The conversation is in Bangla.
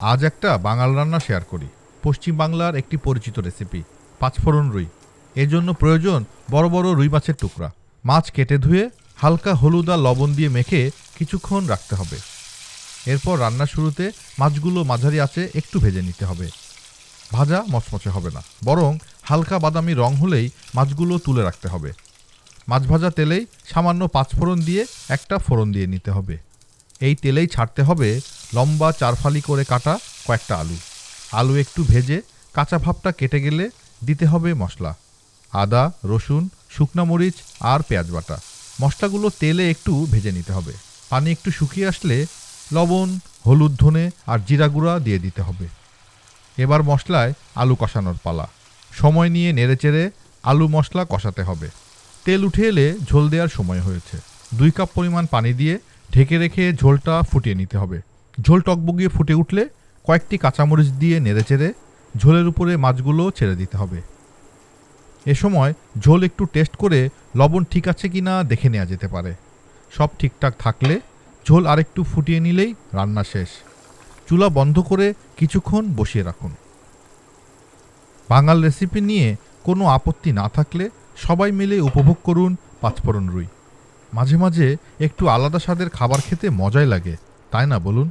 আজ একটা বাঙাল রান্না শেয়ার করি। পশ্চিম বাংলার একটি পরিচিত রেসিপি পাঁচফোড়ন রুই। এর জন্য প্রয়োজন বড় বড় রুই মাছের টুকরা। মাছ কেটে ধুয়ে হালকা হলুদ আর লবণ দিয়ে মেখে কিছুক্ষণ রাখতে হবে। এরপর রান্নার শুরুতে মাছগুলো মাঝারি আছে একটু ভেজে নিতে হবে। ভাজা মচমচে হবে না, বরং হালকা বাদামি রং হলেই মাছগুলো তুলে রাখতে হবে। মাছ ভাজা তেলেই সামান্য পাঁচফোড়ন দিয়ে একটা ফোড়ন দিয়ে নিতে হবে। এই তেলেই ছাড়তে হবে লম্বা চারফালি করে কাটা কয়েকটা আলু। আলু একটু ভেজে কাঁচা ভাবটা কেটে গেলে দিতে হবে মশলা। আদা, রসুন, শুকনা মরিচ আর পেঁয়াজ বাটা। মশলাগুলো তেলে একটু ভেজে নিতে হবে। পানি একটু শুকিয়ে আসলে লবণ, হলুদ ধনে আর জিরা গুঁড়া দিয়ে দিতে হবে। এবার মশলায় আলু কষানোর পালা। সময় নিয়ে নেড়েচেড়ে আলু মশলা কষাতে হবে। তেল উঠে এলে ঝোল দেওয়ার সময় হয়েছে। দুই কাপ পরিমাণ পানি দিয়ে ঢেকে রেখে ঝোলটা ফুটিয়ে নিতে হবে। ঝোল টকবগিয়ে ফুটে উঠলে কয়েকটি কাঁচামরিচ দিয়ে নেড়েচেড়ে ঝোলের উপরে মাছগুলো ছেড়ে দিতে হবে। এ সময় ঝোল একটু টেস্ট করে লবণ ঠিক আছে কি না দেখে নেওয়া যেতে পারে। সব ঠিকঠাক থাকলে ঝোল আরেকটু ফুটিয়ে নিলেই রান্না শেষ। চুলা বন্ধ করে কিছুক্ষণ বসিয়ে রাখুন। বাঙাল রেসিপি নিয়ে কোনো আপত্তি না থাকলে সবাই মিলে উপভোগ করুন পাঁচফোড়ন রুই। মাঝে মাঝে একটু আলাদা স্বাদের খাবার খেতে মজাই লাগে তাই না বলুন?